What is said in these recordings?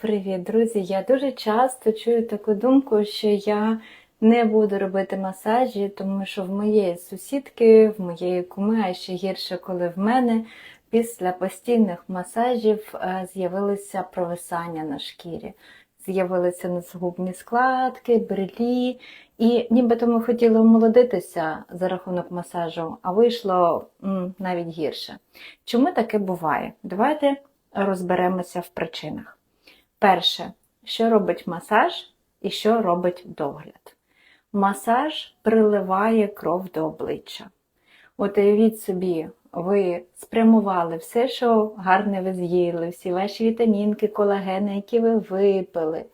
Привіт, друзі! Я дуже часто чую таку думку, що я не буду робити масажі, тому що в моєї сусідки, в моєї куми, а ще гірше, коли в мене після постійних масажів е, з'явилися провисання на шкірі. З'явилися незгубні складки, брелі, і нібито ми хотіли омолодитися за рахунок масажу, а вийшло м, навіть гірше. Чому таке буває? Давайте розберемося в причинах. Перше, що робить масаж і що робить догляд. Масаж приливає кров до обличчя. От уявіть собі, ви спрямували все, що гарне ви з'їли, всі ваші вітамінки, колагени, які ви випили.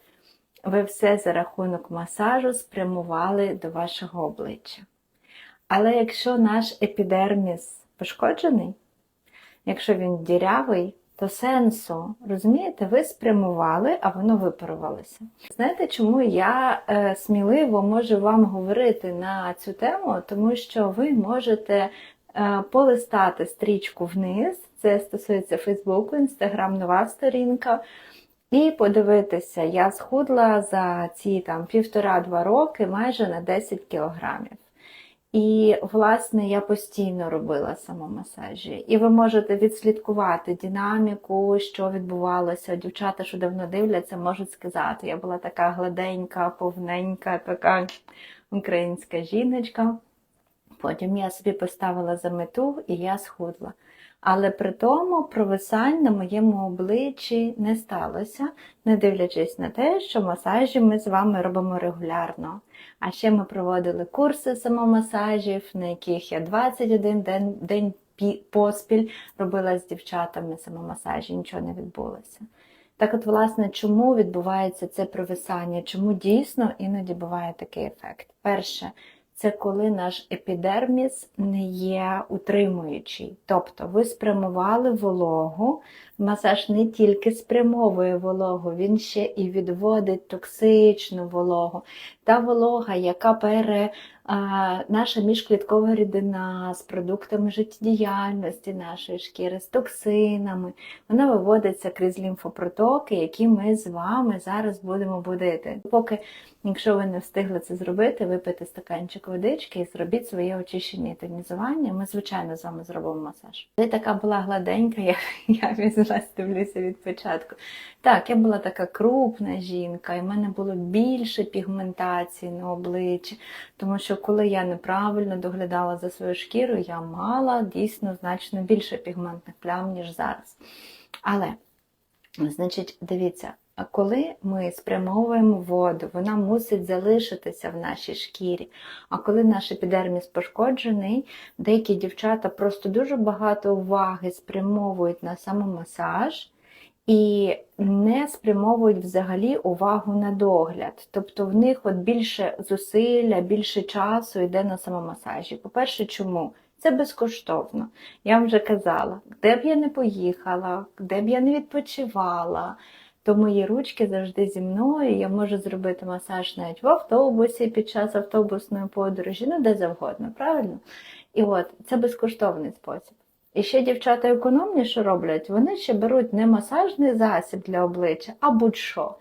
Ви все за рахунок масажу спрямували до вашого обличчя. Але якщо наш епідерміс пошкоджений, якщо він дірявий, то сенсу, розумієте, ви спрямували, а воно випарувалося. Знаєте, чому я е, сміливо можу вам говорити на цю тему? Тому що ви можете е, полистати стрічку вниз, це стосується Фейсбуку, Інстаграм, нова сторінка. І подивитися, я схудла за ці там півтора-два роки майже на 10 кілограмів. І, власне, я постійно робила самомасажі. І ви можете відслідкувати динаміку, що відбувалося. Дівчата, що давно дивляться, можуть сказати, я була така гладенька, повненька, така українська жіночка. Потім я собі поставила за мету і я схудла. Але при тому провисань на моєму обличчі не сталося, не дивлячись на те, що масажі ми з вами робимо регулярно. А ще ми проводили курси самомасажів, на яких я 21 день, день поспіль робила з дівчатами самомасажі, нічого не відбулося. Так от, власне, чому відбувається це провисання? Чому дійсно іноді буває такий ефект? Перше, це коли наш епідерміс не є утримуючий. Тобто ви спрямували вологу, масаж не тільки спрямовує вологу, він ще і відводить токсичну вологу. Та волога, яка пере а, наша міжкліткова рідина з продуктами життєдіяльності нашої шкіри, з токсинами, вона виводиться крізь лімфопротоки, які ми з вами зараз будемо будити. Поки, якщо ви не встигли це зробити, випийте стаканчик водички і зробіть своє очищення і тонізування. Ми, звичайно, з вами зробимо масаж. Я така була гладенька, я, я візьмась, дивлюся від початку. Так, я була така крупна жінка, і в мене було більше пігментації на обличчі, тому що коли я неправильно доглядала за свою шкіру, я мала дійсно значно більше пігментних плям, ніж зараз. Але, значить, дивіться, коли ми спрямовуємо воду, вона мусить залишитися в нашій шкірі. А коли наш епідерміс пошкоджений, деякі дівчата просто дуже багато уваги спрямовують на самомасаж і не спрямовують взагалі увагу на догляд. Тобто в них от більше зусилля, більше часу йде на самомасажі. По-перше, чому? Це безкоштовно. Я вам вже казала, де б я не поїхала, де б я не відпочивала, то мої ручки завжди зі мною. Я можу зробити масаж навіть в автобусі під час автобусної подорожі, ну де завгодно, правильно? І от це безкоштовний спосіб. І ще дівчата економніше роблять, вони ще беруть не масажний засіб для обличчя, а будь-що.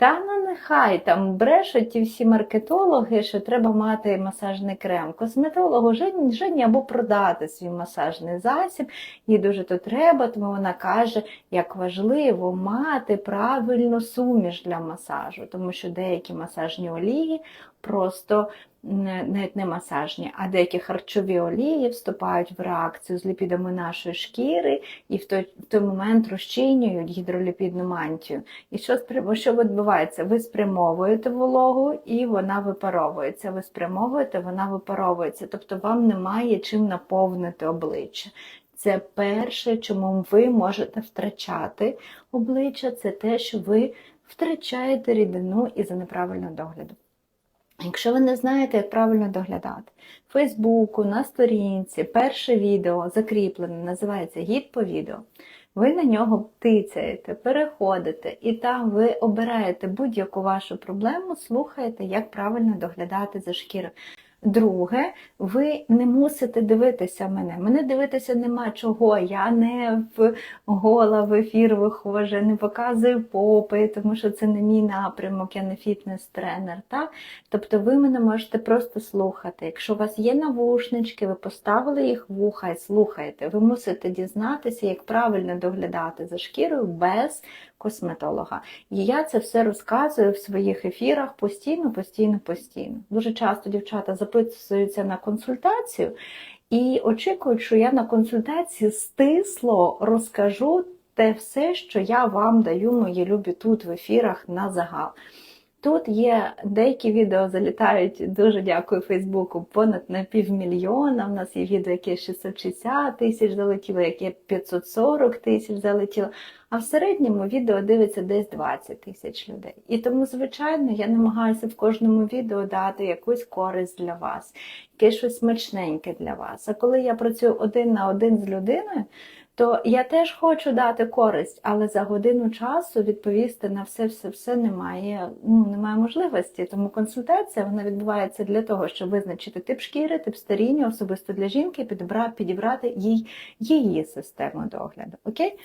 Та ну нехай там брешуть ті всі маркетологи, що треба мати масажний крем. Косметологу жені або продати свій масажний засіб, їй дуже то треба, тому вона каже, як важливо мати правильну суміш для масажу, тому що деякі масажні олії просто навіть не масажні, а деякі харчові олії вступають в реакцію з ліпідами нашої шкіри і в той в той момент розчинюють гідроліпідну мантію. І що що відбувається? Ви спрямовуєте вологу і вона випаровується. Ви спрямовуєте, вона випаровується. Тобто вам немає чим наповнити обличчя. Це перше, чому ви можете втрачати обличчя, це те, що ви втрачаєте рідину із-за неправильного догляду. Якщо ви не знаєте, як правильно доглядати, в Фейсбуку, на сторінці, перше відео закріплене, називається гід по відео. Ви на нього тицяєте, переходите, і там ви обираєте будь-яку вашу проблему, слухаєте, як правильно доглядати за шкірою. Друге, ви не мусите дивитися мене. Мене дивитися нема чого. Я не в гола в ефір виходжу, не показую попи, тому що це не мій напрямок, я не фітнес-тренер. Так? Тобто ви мене можете просто слухати. Якщо у вас є навушнички, ви поставили їх в вуха і слухаєте. Ви мусите дізнатися, як правильно доглядати за шкірою без косметолога. І я це все розказую в своїх ефірах постійно, постійно, постійно. Дуже часто дівчата записуються на консультацію і очікують, що я на консультації стисло розкажу те все, що я вам даю, мої любі тут в ефірах на загал. Тут є деякі відео залітають, дуже дякую Фейсбуку, понад на півмільйона. У нас є відео, яке 660 тисяч залетіло, яке 540 тисяч залетіло. А в середньому відео дивиться десь 20 тисяч людей. І тому, звичайно, я намагаюся в кожному відео дати якусь користь для вас, якесь щось смачненьке для вас. А коли я працюю один на один з людиною, то я теж хочу дати користь, але за годину часу відповісти на все, все, все немає. Ну немає можливості. Тому консультація вона відбувається для того, щоб визначити тип шкіри, тип старіння, особисто для жінки, підібрати, їй її систему догляду. Окей?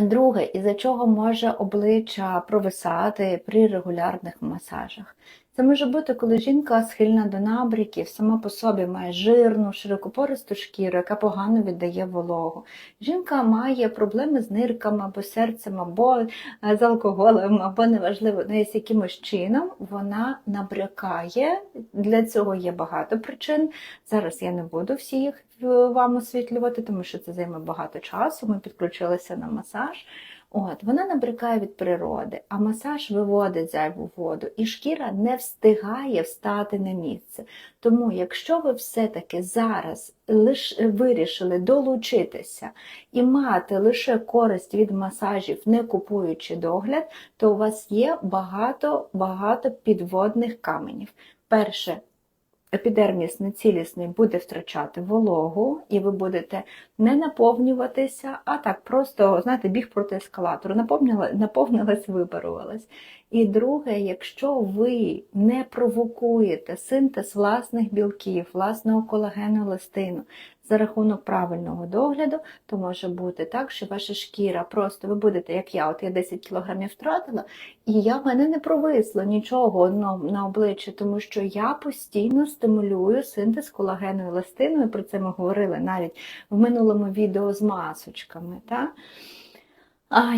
Друге, із-за чого може обличчя провисати при регулярних масажах. Це може бути, коли жінка схильна до набріків, сама по собі має жирну, широкопористу шкіру, яка погано віддає вологу. Жінка має проблеми з нирками або серцем, або е, з алкоголем, або неважливо, ну, з якимось чином вона набрякає. Для цього є багато причин. Зараз я не буду всі їх е, вам освітлювати, тому що це займе багато часу. Ми підключилися на масаж. От, Вона набрякає від природи, а масаж виводить зайву воду, і шкіра не встигає встати на місце. Тому, якщо ви все-таки зараз лиш вирішили долучитися і мати лише користь від масажів, не купуючи догляд, то у вас є багато-багато підводних каменів. Перше, епідерміс нецілісний буде втрачати вологу, і ви будете не наповнюватися, а так просто, знаєте, біг проти ескалатору, наповнилась, випарувалась. І друге, якщо ви не провокуєте синтез власних білків, власного колагену еластину за рахунок правильного догляду, то може бути так, що ваша шкіра просто ви будете, як я, от я 10 кілограмів втратила, і я в мене не провисло нічого на, на обличчі, тому що я постійно стимулюю синтез колагену еластину, і про це ми говорили навіть в минулому відео з масочками. Так?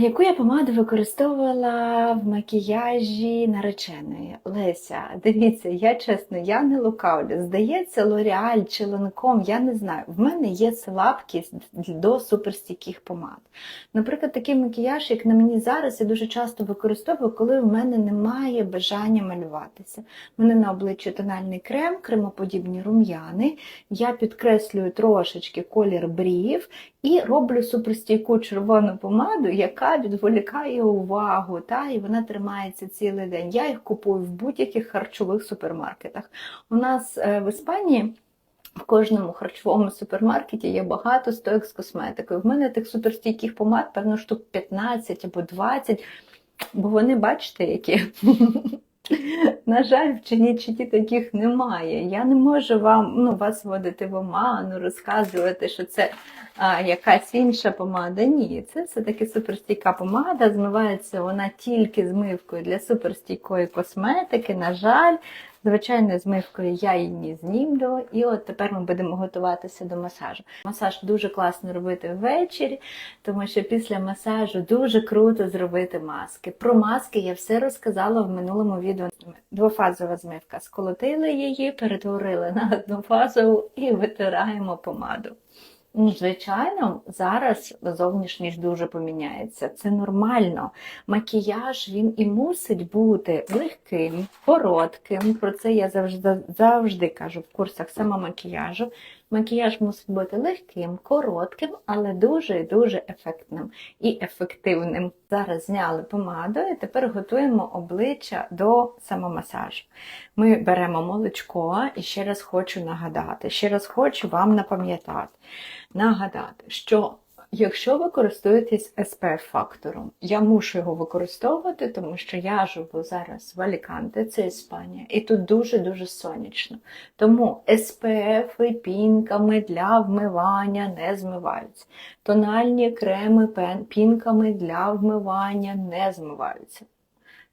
Яку я помаду використовувала в макіяжі нареченої Леся, дивіться, я чесно, я не лукавлю. Здається, Лореаль чи Ланком, я не знаю. В мене є слабкість до суперстійких помад. Наприклад, такий макіяж, як на мені зараз, я дуже часто використовую, коли в мене немає бажання малюватися. У мене на обличчі тональний крем, кремоподібні рум'яни. Я підкреслюю трошечки колір брів і роблю суперстійку червону помаду яка відволікає увагу, та, і вона тримається цілий день. Я їх купую в будь-яких харчових супермаркетах. У нас е, в Іспанії. В кожному харчовому супермаркеті є багато стоїк з косметикою. В мене тих суперстійких помад, певно, штук 15 або 20, бо вони, бачите, які. На жаль, в Чинічиті таких немає. Я не можу вам ну, вас вводити в оману, розказувати, що це а, якась інша помада. Ні, це все-таки суперстійка помада. Змивається вона тільки змивкою для суперстійкої косметики. На жаль, звичайною змивкою я її знімлю. І от тепер ми будемо готуватися до масажу. Масаж дуже класно робити ввечері, тому що після масажу дуже круто зробити маски. Про маски я все розказала в минулому відео. Двофазова змивка. Сколотили її, перетворили на однофазову і витираємо помаду. Ну, звичайно, зараз зовнішність дуже поміняється. Це нормально. Макіяж він і мусить бути легким, коротким. Про це я завжди завжди кажу в курсах самомакіяжу. Макіяж мусить бути легким, коротким, але дуже дуже ефектним і ефективним. Зараз зняли помаду і тепер готуємо обличчя до самомасажу. Ми беремо молочко і ще раз хочу нагадати, ще раз хочу вам напам'ятати, нагадати, що Якщо ви користуєтесь SPF-фактором, я мушу його використовувати, тому що я живу зараз в Аліканте, це Іспанія, і тут дуже-дуже сонячно. Тому SPF пінками для вмивання не змиваються. Тональні креми пінками для вмивання не змиваються.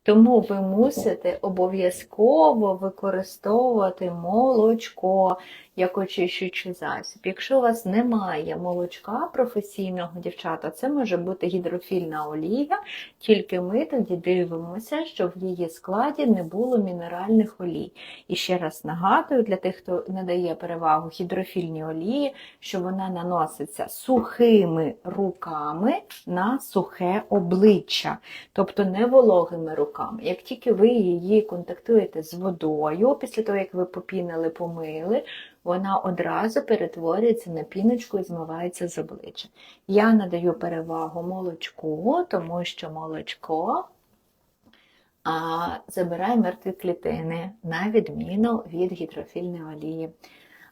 Тому ви мусите обов'язково використовувати молочко як очищуючий засіб. Якщо у вас немає молочка професійного дівчата, це може бути гідрофільна олія, тільки ми тоді дивимося, щоб в її складі не було мінеральних олій. І ще раз нагадую для тих, хто надає перевагу гідрофільній олії, що вона наноситься сухими руками на сухе обличчя, тобто не вологими руками. Як тільки ви її контактуєте з водою, після того, як ви попінили, помили, вона одразу перетворюється на піночку і змивається з обличчя. Я надаю перевагу молочку, тому що молочко а, забирає мертві клітини, на відміну від гідрофільної олії.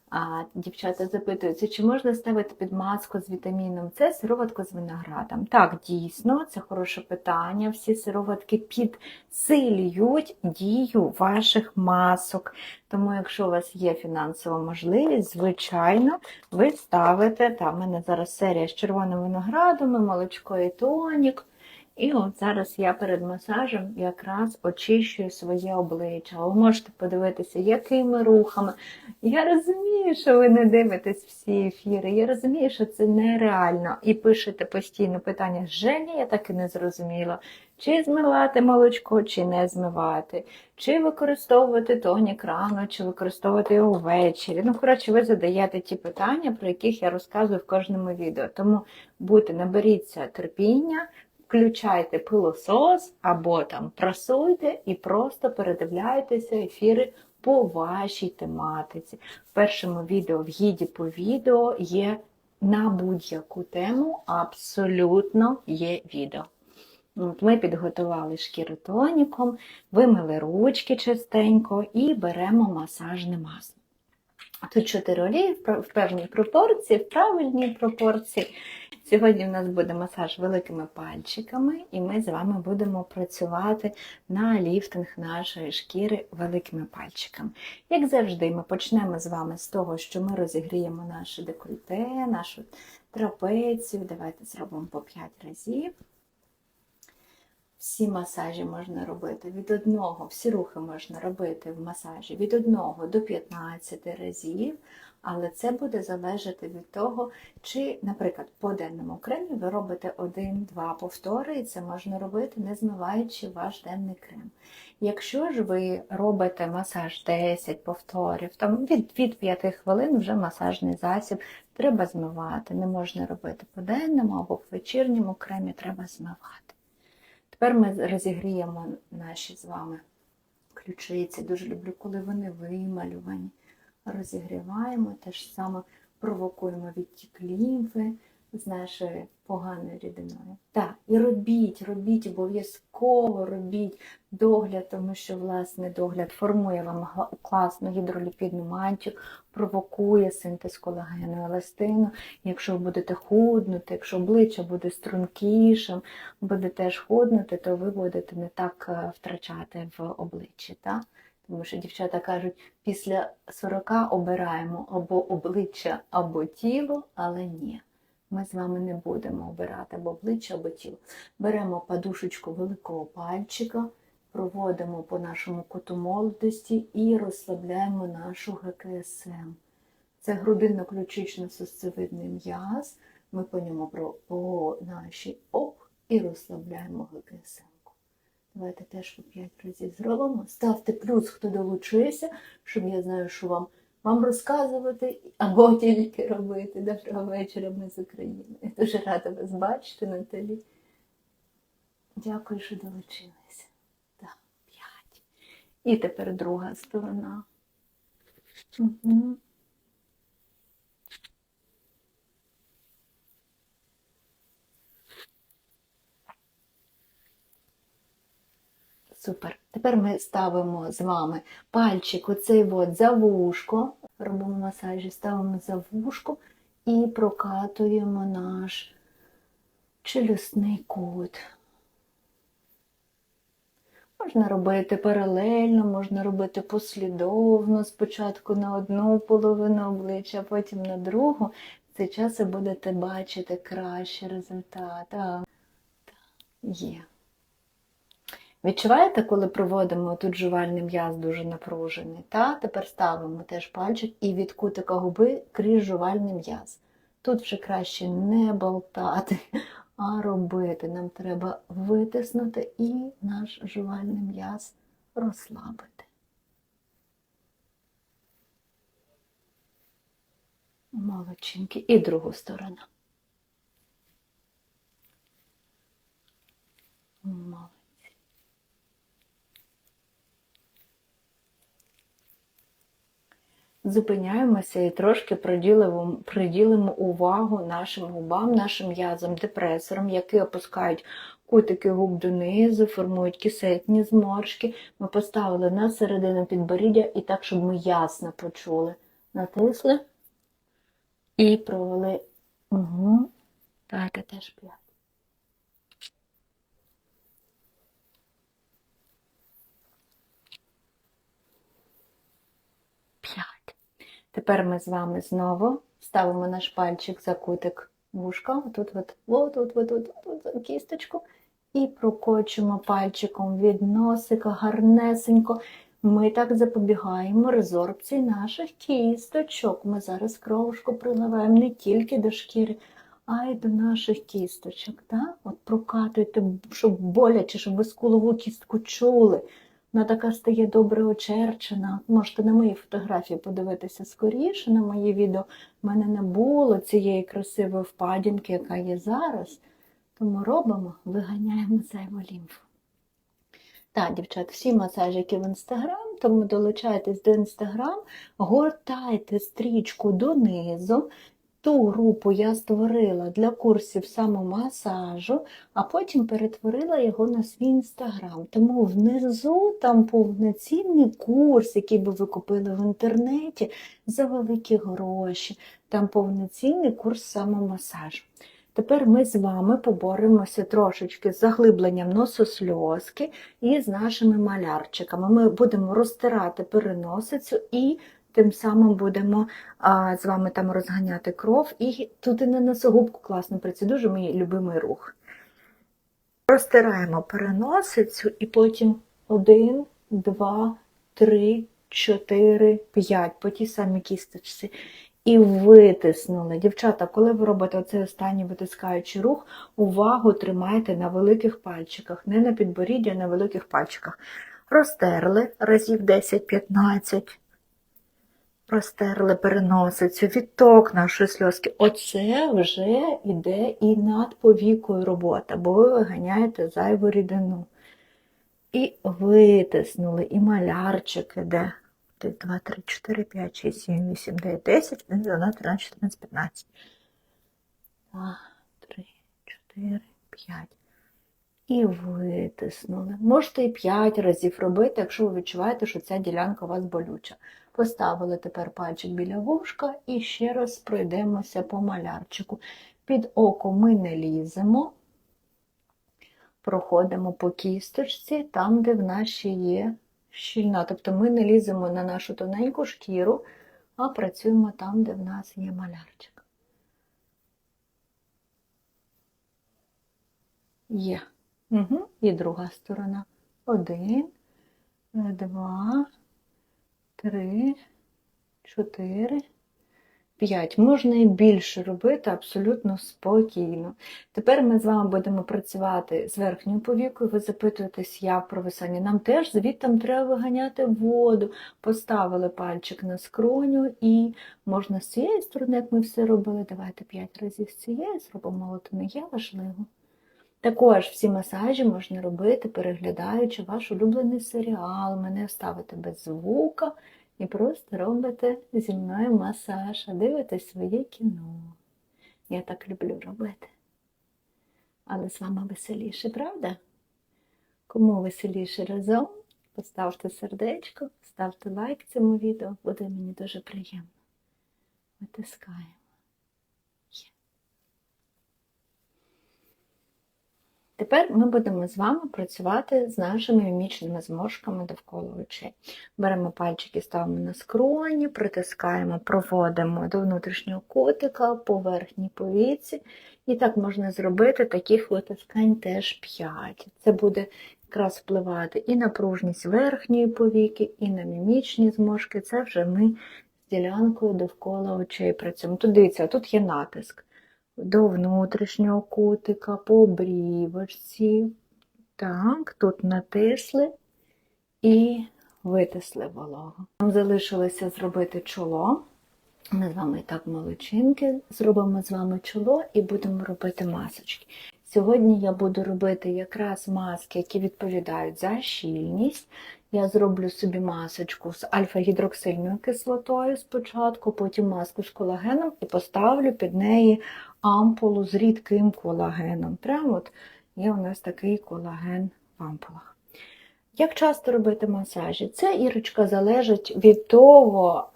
А, дівчата запитуються, чи можна ставити під маску з вітаміном С сироватку з виноградом? Так, дійсно, це хороше питання. Всі сироватки підсилюють дію ваших масок. Тому, якщо у вас є фінансова можливість, звичайно, ви ставите, там в мене зараз серія з червоним виноградом, молочко і тонік. І от зараз я перед масажем якраз очищую своє обличчя. Ви можете подивитися, якими рухами. Я розумію, що ви не дивитесь всі ефіри. Я розумію, що це нереально. І пишете постійно питання Женя, я так і не зрозуміла, чи змивати молочко, чи не змивати, чи використовувати тонік рано, чи використовувати його ввечері. Ну, коротше, ви задаєте ті питання, про яких я розказую в кожному відео. Тому будьте, наберіться терпіння. Включайте пилосос або там прасуйте і просто передивляйтеся ефіри по вашій тематиці. В першому відео в гіді по відео є на будь-яку тему, абсолютно є відео. От Ми підготували шкіру тоніком, вимили ручки чистенько і беремо масажне масло. Тут чотири олії в певній пропорції, в правильній пропорції. Сьогодні в нас буде масаж великими пальчиками, і ми з вами будемо працювати на ліфтинг нашої шкіри великими пальчиками. Як завжди, ми почнемо з вами з того, що ми розігріємо наше декольте, нашу трапецію. Давайте зробимо по 5 разів. Всі масажі можна робити від одного, всі рухи можна робити в масажі від 1 до 15 разів, але це буде залежати від того, чи, наприклад, по денному кремі ви робите 1-2 повтори, і це можна робити, не змиваючи ваш денний крем. Якщо ж ви робите масаж 10 повторів, там від, від 5 хвилин вже масажний засіб треба змивати. Не можна робити по денному або по вечірньому кремі треба змивати. Тепер ми розігріємо наші з вами ключиці. Дуже люблю, коли вони вималювані. Розігріваємо, те ж саме провокуємо відтік лімфи з нашою поганою рідиною. Так, і робіть, робіть, обов'язково робіть догляд, тому що власне догляд формує вам класну гідроліпідну мантію, провокує синтез колагену еластину. Якщо ви будете худнути, якщо обличчя буде стрункішим, буде теж худнути, то ви будете не так е, втрачати в обличчі. Так? Тому що дівчата кажуть, після 40 обираємо або обличчя, або тіло, але ні. Ми з вами не будемо обирати або обличчя, або тіло. Беремо подушечку великого пальчика, проводимо по нашому куту молодості і розслабляємо нашу ГКСМ. Це грудинно-ключично-сосцевидний м'яз. Ми по ньому по нашій оп і розслабляємо ГКСМ. Давайте теж по 5 разів зробимо. Ставте плюс, хто долучився, щоб я знаю, що вам, вам розказувати або тільки робити. Доброго вечора, ми з України. Я дуже рада вас бачити, Наталі. Дякую, що долучилися. Так, 5. І тепер друга сторона. Угу. Супер. Тепер ми ставимо з вами пальчик оцей от за вушко, робимо масажі, ставимо за вушко і прокатуємо наш челюсний кут. Можна робити паралельно, можна робити послідовно, спочатку на одну половину обличчя, потім на другу. В цей час будете бачити кращий результат. Так, є. Відчуваєте, коли проводимо тут жувальний м'яз дуже напружений? Та? Тепер ставимо теж пальчик і від кутика губи крізь жувальний м'яз. Тут вже краще не болтати, а робити. Нам треба витиснути і наш жувальний м'яз розслабити. Молодчинки. І другу сторону. Молодці. Зупиняємося і трошки приділимо, приділимо увагу нашим губам, нашим м'язам, депресорам, які опускають кутики губ донизу, формують кисетні зморшки. Ми поставили на середину підборіддя і так, щоб ми ясно почули. Натисли і провели. Угу. Дайте теж п'ять. П'ять. Тепер ми з вами знову ставимо наш пальчик за кутик вушка, отут, от, от, от, от, от, от, от, кісточку, і прокочуємо пальчиком від носика гарнесенько. Ми так запобігаємо резорбції наших кісточок. Ми зараз кровушку приливаємо не тільки до шкіри, а й до наших кісточок. Так? От прокатуйте, щоб боляче, щоб ви скулову кістку чули. Вона така стає добре очерчена. Можете на мої фотографії подивитися скоріше. На мої відео в мене не було цієї красивої впадінки, яка є зараз. Тому робимо, виганяємо зайву лімфу. Так, дівчат, всі масажики в інстаграм, тому долучайтесь до інстаграм, гортайте стрічку донизу. Ту групу я створила для курсів самомасажу, а потім перетворила його на свій інстаграм. Тому внизу там повноцінний курс, який би ви купили в інтернеті за великі гроші. Там повноцінний курс самомасажу. Тепер ми з вами поборемося трошечки з заглибленням нососльозки і з нашими малярчиками. Ми будемо розтирати переносицю і тим самим будемо а, з вами там розганяти кров. І туди на носогубку класно працює, дуже мій любимий рух. Розтираємо переносицю і потім один, два, три, чотири, п'ять по тій самій кісточці. І витиснули. Дівчата, коли ви робите оцей останній витискаючий рух, увагу тримайте на великих пальчиках, не на підборідді, а на великих пальчиках. Розтерли разів 10-15. Розтерли переносицю, відток нашої сльозки. Оце вже йде і над повікою робота, бо ви виганяєте зайву рідину. І витиснули, і малярчик іде. 1, 2, 3, 4, 5, 6, 7, 8, 9, 10, 1, 2, 13, 14, 15. 2, 3, 4, 5. І витиснули. Можете і 5 разів робити, якщо ви відчуваєте, що ця ділянка у вас болюча. Поставили тепер пальчик біля вушка і ще раз пройдемося по малярчику. Під око ми не ліземо, проходимо по кісточці, там, де в нас ще є щільна. Тобто ми не ліземо на нашу тоненьку шкіру, а працюємо там, де в нас є малярчик. Є. Угу. І друга сторона. Один, два, три, чотири. 5. Можна і більше робити абсолютно спокійно. Тепер ми з вами будемо працювати з верхньою повікою. Ви запитуєтесь, як провисання. Нам теж звідти треба виганяти воду. Поставили пальчик на скроню і можна з цієї сторони, як ми все робили, давайте 5 разів з цієї, зробимо, але то не є важливо. Також всі масажі можна робити, переглядаючи ваш улюблений серіал, мене ставити без звука і просто робите зі мною масаж, а дивитесь своє кіно. Я так люблю робити. Але з вами веселіше, правда? Кому веселіше разом, поставте сердечко, ставте лайк цьому відео, буде мені дуже приємно. Витискаємо. Тепер ми будемо з вами працювати з нашими мімічними зморшками довкола очей. Беремо пальчики, ставимо на скроні, притискаємо, проводимо до внутрішнього котика по верхній повіці. І так можна зробити таких витискань теж 5. Це буде якраз впливати і на пружність верхньої повіки, і на мімічні зморшки. Це вже ми з ділянкою довкола очей працюємо. Тут дивіться, тут є натиск до внутрішнього кутика, по брівочці. Так, тут натисли і витисли вологу. Нам залишилося зробити чоло. Ми з вами так молодчинки, зробимо з вами чоло і будемо робити масочки. Сьогодні я буду робити якраз маски, які відповідають за щільність. Я зроблю собі масочку з альфа-гідроксильною кислотою спочатку, потім маску з колагеном і поставлю під неї ампулу з рідким колагеном. Прямо от є у нас такий колаген в ампулах. Як часто робити масажі? Це, Ірочка, залежить від того,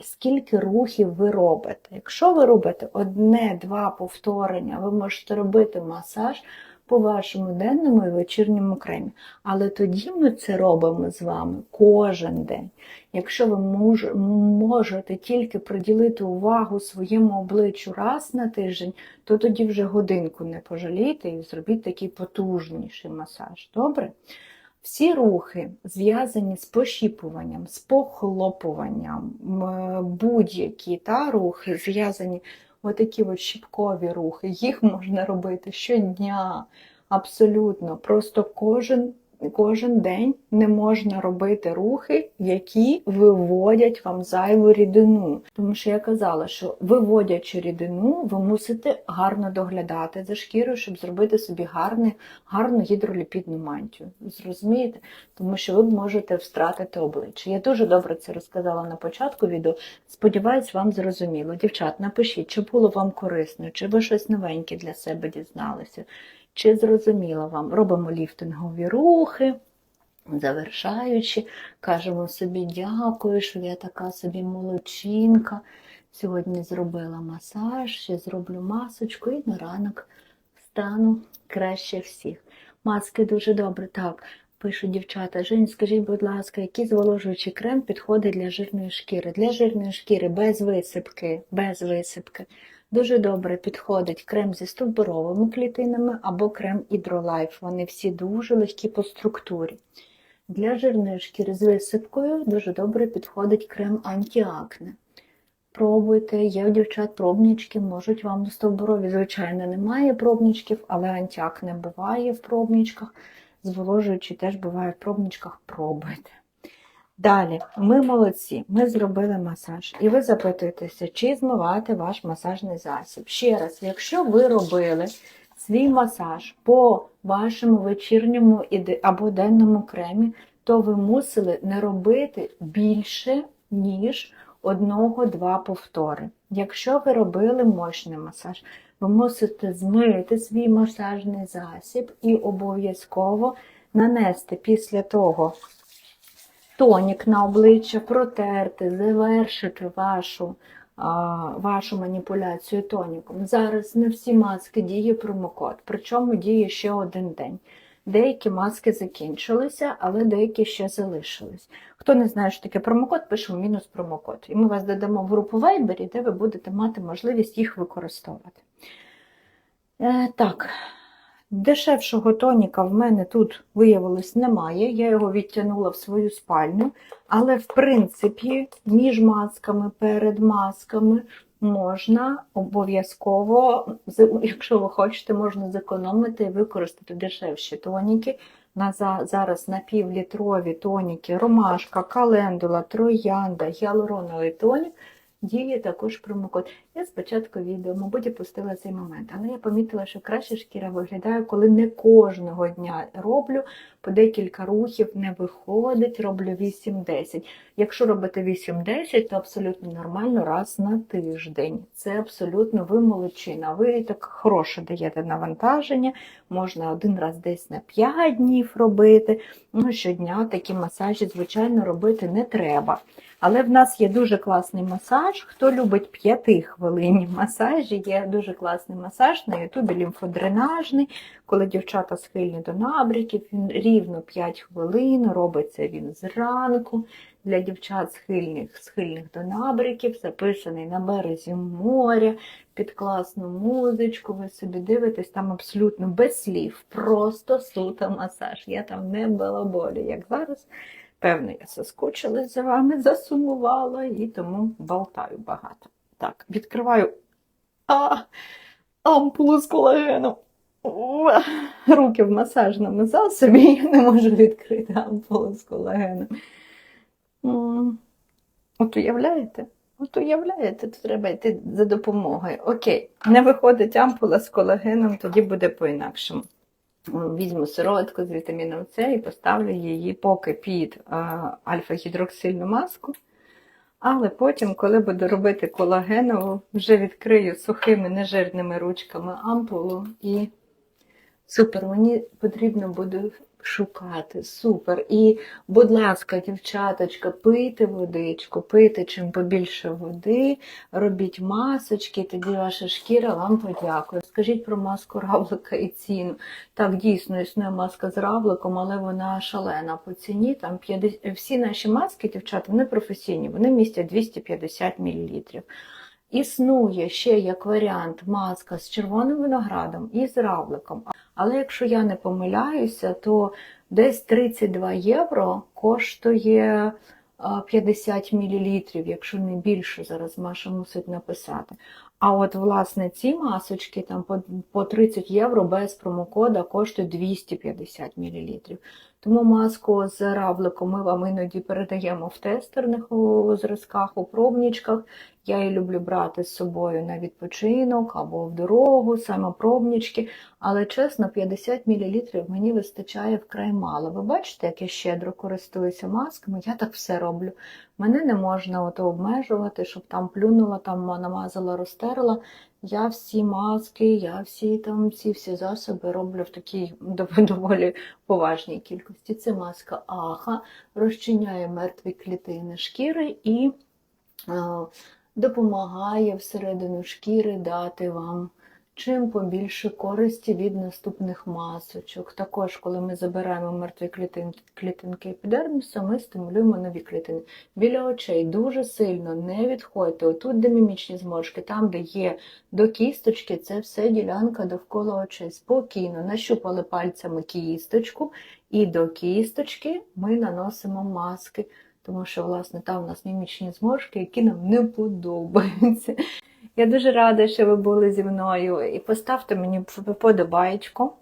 скільки рухів ви робите. Якщо ви робите одне-два повторення, ви можете робити масаж по вашому денному і вечірньому кремі. Але тоді ми це робимо з вами кожен день. Якщо ви мож, можете тільки приділити увагу своєму обличчю раз на тиждень, то тоді вже годинку не пожалійте і зробіть такий потужніший масаж. Добре? Всі рухи зв'язані з пощіпуванням, з похлопуванням, будь-які та, рухи зв'язані, отакі от щіпкові рухи, їх можна робити щодня, абсолютно. Просто кожен, кожен день не можна робити рухи, які виводять вам зайву рідину. Тому що я казала, що виводячи рідину, ви мусите гарно доглядати за шкірою, щоб зробити собі гарний, гарну гідроліпідну мантію. Зрозумієте? Тому що ви можете втратити обличчя. Я дуже добре це розказала на початку відео. Сподіваюсь, вам зрозуміло. Дівчат, напишіть, чи було вам корисно, чи ви щось новеньке для себе дізналися, чи зрозуміло вам. Робимо ліфтингові рухи. Завершаючи, кажемо собі дякую, що я така собі молодчинка. Сьогодні зробила масаж, ще зроблю масочку і на ранок стану краще всіх. Маски дуже добре. Так, пишуть дівчата. Жень, скажіть, будь ласка, який зволожуючий крем підходить для жирної шкіри? Для жирної шкіри без висипки, без висипки. Дуже добре підходить крем зі стовбуровими клітинами або крем Hydrolife. Вони всі дуже легкі по структурі. Для жирної шкіри з висипкою дуже добре підходить крем антіакне. Пробуйте, є у дівчат пробнички, можуть вам стовбурові, звичайно, немає пробничків, але антіакне буває в пробничках. Зволожуючий теж буває в пробничках, пробуйте. Далі, ми молодці, ми зробили масаж. І ви запитуєтеся, чи змивати ваш масажний засіб. Ще раз, якщо ви робили свій масаж по вашому вечірньому або денному кремі, то ви мусили не робити більше, ніж одного-два повтори. Якщо ви робили мощний масаж, ви мусите змити свій масажний засіб і обов'язково нанести після того тонік на обличчя, протерти, завершити вашу, вашу маніпуляцію тоніком. Зараз не всі маски діє промокод, причому діє ще один день. Деякі маски закінчилися, але деякі ще залишились. Хто не знає, що таке промокод, пишемо мінус промокод. І ми вас додамо в групу Viber, де ви будете мати можливість їх використовувати. Е, так, Дешевшого тоніка в мене тут виявилось немає. Я його відтягнула в свою спальню. Але, в принципі, між масками, перед масками можна обов'язково, якщо ви хочете, можна зекономити і використати дешевші тоніки. На за- зараз напівлітрові тоніки ромашка, календула, троянда, гіалуроновий тонік діє також промокод. Я спочатку відео, мабуть, опустила цей момент, але я помітила, що краще шкіра виглядає, коли не кожного дня роблю по декілька рухів, не виходить, роблю 8-10. Якщо робите 8-10, то абсолютно нормально раз на тиждень. Це абсолютно ви молодчина. Ви так хороше даєте навантаження, можна один раз десь на 5 днів робити. Ну, щодня такі масажі, звичайно, робити не треба. Але в нас є дуже класний масаж. Хто любить 5 хвилинні масажі, є дуже класний масаж на Ютубі лімфодренажний, коли дівчата схильні до набряків, він рівно 5 хвилин, робиться він зранку. Для дівчат схильних, схильних до набряків, записаний на березі моря, під класну музичку, ви собі дивитесь, там абсолютно без слів, просто суто масаж. Я там не балаболю, як зараз. Певно, я соскучилась за вами, засумувала і тому болтаю багато. Так, відкриваю а, ампулу з колагеном. Руки в масажному засобі, я не можу відкрити ампулу з колагеном. От уявляєте? От уявляєте, то треба йти за допомогою. Окей, не виходить ампула з колагеном, тоді буде по-інакшому. Візьму сироватку з вітаміном С і поставлю її поки під е, альфа-гідроксильну маску. Але потім, коли буду робити колагенову, вже відкрию сухими нежирними ручками ампулу і супер, мені потрібно буде шукати. Супер. І, будь ласка, дівчаточка, пийте водичку, пийте чим побільше води, робіть масочки, тоді ваша шкіра вам подякує. Скажіть про маску равлика і ціну. Так, дійсно, існує маска з равликом, але вона шалена по ціні. Там 50... Всі наші маски, дівчата, вони професійні, вони містять 250 мл. Існує ще як варіант маска з червоним виноградом і з равликом. Але якщо я не помиляюся, то десь 32 євро коштує 50 мл, якщо не більше, зараз Маша мусить написати. А от, власне, ці масочки там по, по 30 євро без промокода коштують 250 мл. Тому маску з равликом ми вам іноді передаємо в тестерних зразках, у пробнічках. Я її люблю брати з собою на відпочинок або в дорогу, саме пробнічки. Але чесно, 50 мл мені вистачає вкрай мало. Ви бачите, як я щедро користуюся масками, я так все роблю. Мене не можна ото обмежувати, щоб там плюнула, там намазала, розтерла. Я всі маски, я всі там ці всі засоби роблю в такій доволі поважній кількості. Це маска Аха, розчиняє мертві клітини шкіри і е, допомагає всередину шкіри дати вам чим побільше користі від наступних масочок. Також, коли ми забираємо мертві клітин, клітинки епідермісу, ми стимулюємо нові клітини. Біля очей дуже сильно не відходьте. Отут, де мімічні зморшки, там, де є до кісточки, це все ділянка довкола очей. Спокійно нащупали пальцями кісточку, і до кісточки ми наносимо маски. Тому що, власне, там у нас мімічні зморшки, які нам не подобаються. Я дуже рада, що ви були зі мною. І поставте мені подобаєчку.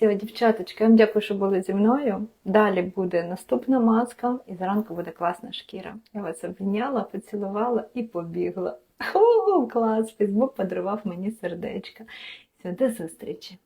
Дівчаточки, я вам дякую, що були зі мною. Далі буде наступна маска, і зранку буде класна шкіра. Я вас обійняла, поцілувала і побігла. Ху, клас! Фейсбук подарував мені сердечка. Все, до зустрічі!